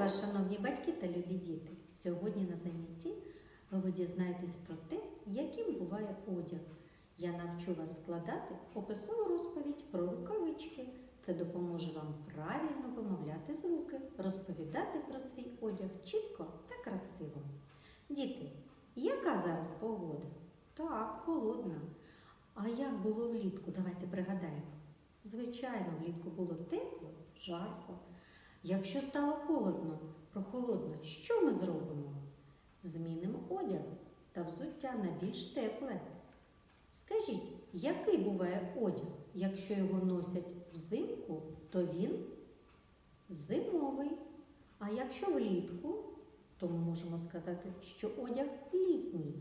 вас, шановні батьки та любі діти! Сьогодні на занятті ви дізнаєтесь про те, яким буває одяг. Я навчу вас складати описову розповідь про рукавички. Це допоможе вам правильно вимовляти звуки, розповідати про свій одяг чітко та красиво. Діти, яка зараз погода? Так, холодна. А як було влітку? Давайте пригадаємо. Звичайно, влітку було тепло, жарко. Якщо стало холодно, прохолодно, що ми зробимо? Змінимо одяг та взуття на більш тепле. Скажіть, який буває одяг? Якщо його носять взимку, то він зимовий. А якщо влітку, то ми можемо сказати, що одяг літній.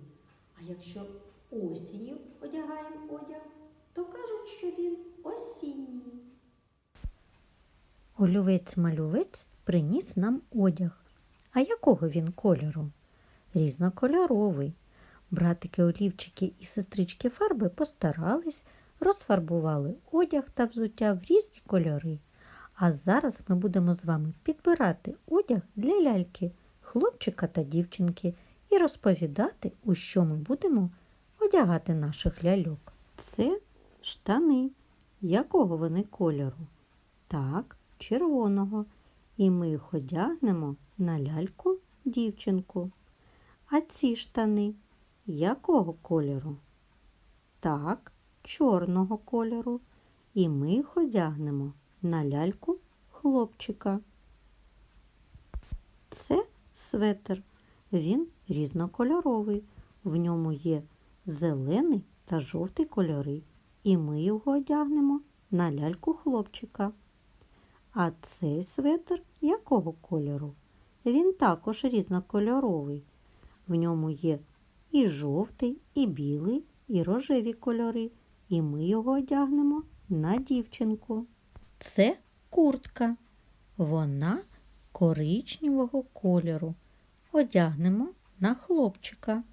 А якщо осінню одягаємо одяг, то кажуть, що він Олювець-малювець приніс нам одяг. А якого він кольору? Різнокольоровий. Братики олівчики і сестрички фарби постарались, розфарбували одяг та взуття в різні кольори. А зараз ми будемо з вами підбирати одяг для ляльки, хлопчика та дівчинки і розповідати, у що ми будемо одягати наших ляльок. Це штани. Якого вони кольору? Так, червоного. І ми їх одягнемо на ляльку дівчинку. А ці штани якого кольору? Так, чорного кольору. І ми їх одягнемо на ляльку хлопчика. Це светр. Він різнокольоровий. В ньому є зелений та жовтий кольори. І ми його одягнемо на ляльку хлопчика. А цей светр якого кольору? Він також різнокольоровий. В ньому є і жовтий, і білий, і рожеві кольори, і ми його одягнемо на дівчинку. Це куртка. Вона коричневого кольору. Одягнемо на хлопчика.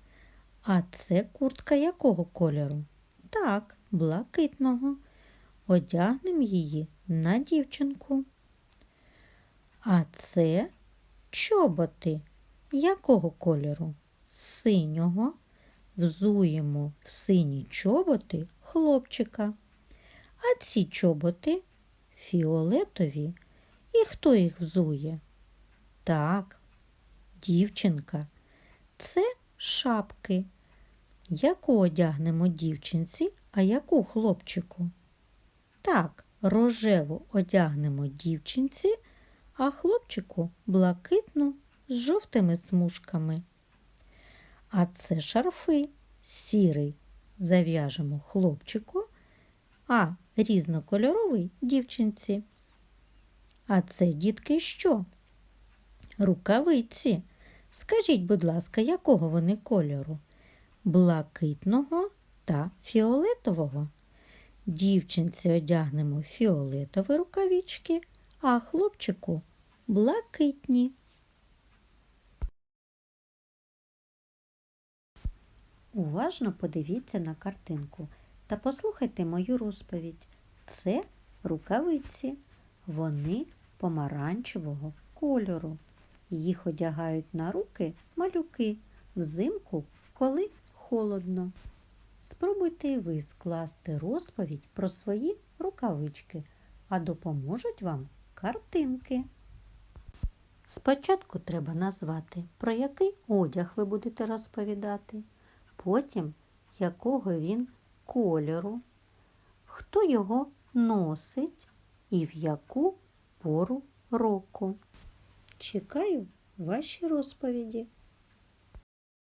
А це куртка якого кольору? Так, блакитного. Одягнемо її на дівчинку. А це чоботи якого кольору? Синього. Взуємо в сині чоботи хлопчика. А ці чоботи фіолетові. І хто їх взує? Так, дівчинка. Це шапки. Яку одягнемо дівчинці, а яку хлопчику? Так, рожеву одягнемо дівчинці, а хлопчику блакитну з жовтими смужками. А це шарфи сірий зав'яжемо хлопчику, а різнокольоровий дівчинці. А це, дітки, що? Рукавиці. Скажіть, будь ласка, якого вони кольору? Блакитного та фіолетового. Дівчинці одягнемо фіолетові рукавички, а хлопчику блакитні. Уважно подивіться на картинку та послухайте мою розповідь. Це рукавиці. Вони помаранчевого кольору. Їх одягають на руки малюки взимку, коли холодно. Спробуйте і ви скласти розповідь про свої рукавички, а допоможуть вам картинки. Спочатку треба назвати, про який одяг ви будете розповідати, потім якого він кольору, хто його носить і в яку пору року. Чекаю ваші розповіді.